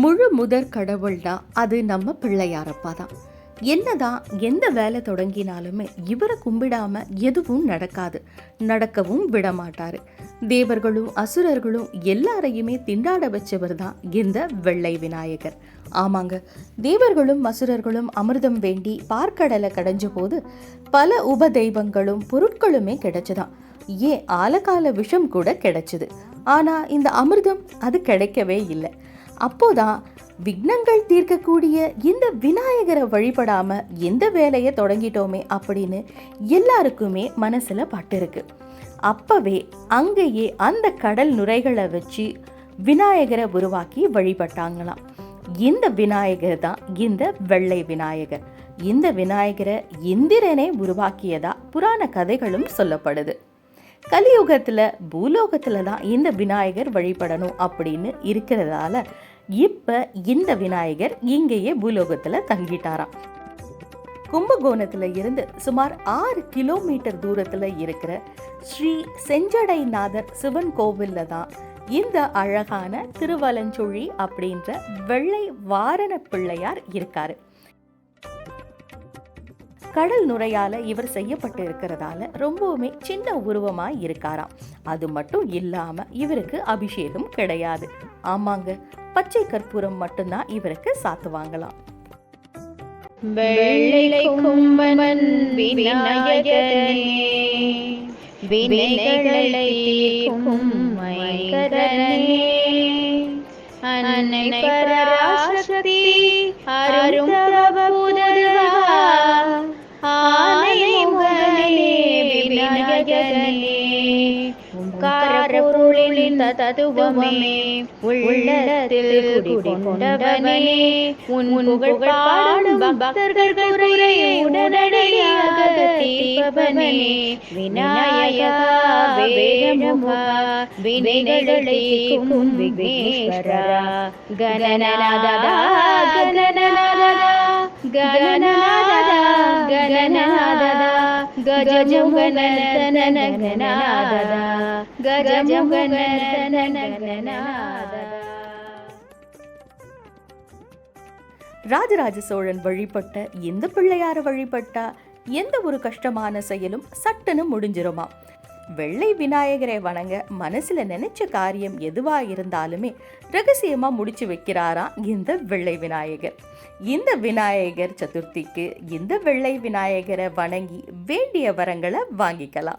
முழு முதற் கடவுள்னா அது நம்ம பிள்ளையாரப்பா தான் என்னதான் எந்த வேலை தொடங்கினாலுமே இவரை கும்பிடாம எதுவும் நடக்காது. நடக்கவும் விடமாட்டாரு. தேவர்களும் அசுரர்களும் எல்லாரையுமே திண்டாட வச்சவர் தான் இந்த வெள்ளை விநாயகர். ஆமாங்க தேவர்களும் அசுரர்களும் அமிர்தம் வேண்டி பார்க்கடலை கடைஞ்ச போது பல உப தெய்வங்களும் பொருட்களுமே கிடைச்சதான் ஏன் ஆலகால விஷம் கூட கிடைச்சது. ஆனால் இந்த அமிர்தம் அது கிடைக்கவே இல்லை. அப்போதான் விக்னங்கள் தீர்க்கக்கூடிய இந்த விநாயகரை வழிபடாம எந்த வேலையை தொடங்கிட்டோமே அப்படின்னு எல்லாருக்குமே மனசுல பட்டிருக்கு அப்பவே அங்கேயே அந்த கடல் நுரைகளை வச்சு விநாயகரை உருவாக்கி வழிபட்டாங்களாம். இந்த விநாயகர் தான் இந்த வெள்ளை விநாயகர். இந்த விநாயகரை இந்திரனே உருவாக்கியதா புராண கதைகளும் சொல்லப்படுது. கலியுகத்துல பூலோகத்துல தான் இந்த விநாயகர் வழிபடணும் அப்படின்னு இருக்கிறதால இப்ப இந்த விநாயகர் இங்கேயே பூலோகத்துல தங்கிட்டாராம். கும்பகோணத்துல இருந்து சுமார் ஆறு கிலோமீட்டர் தூரத்துல இருக்கிற ஸ்ரீ செஞ்சடைநாதர் சிவன் கோவிலில் தான் இந்த அழகான திருவலஞ்சுழி அப்படின்ற வெள்ளை வாரண பிள்ளையார் இருக்காரு. கடல் நுரையால இவர் செய்யப்பட்டு இருக்கிறதால ரொம்பவுமே சின்ன உருவமா இருக்காராம். அது மட்டும் இல்லாம இவருக்கு அபிஷேகம் கிடையாது. ஆமாங்க பச்சை கற்பூரம் மட்டும்தான் இவருக்கு சாத்துவாங்களாம். வெள்ளை கும்பன் விநாயகனே வினைகளை தீர்க்கும் மைகரனே அன்னை பராசக்தி அரும் பொருளின் தத்துவமே உள்ளத்தில் குடிகொண்டவனே. உன் புகழ் பாடும் பக்தர்கள் குறையை உடனடியாக தீர்ப்பவனே. விநாயகா வேதமுகா வினைகளை விக்னேஸ்வரா கணநாதா கஜமுகனந்தன கணநாதா ராஜராஜ சோழன் வழிபட்ட எந்த பிள்ளையார வழிபட்டா எந்த ஒரு கஷ்டமான செயலும் சட்டுன்னு முடிஞ்சிருமா வெள்ளை விநாயகரை வணங்க மனசுல நினைச்ச காரியம் எதுவா இருந்தாலுமே ரகசியமா முடிச்சு வைக்கிறாராம் இந்த வெள்ளை விநாயகர். இந்த விநாயகர் சதுர்த்திக்கு இந்த வெள்ளை விநாயகரை வணங்கி வேண்டிய வரங்களை வாங்கிக்கலாம்.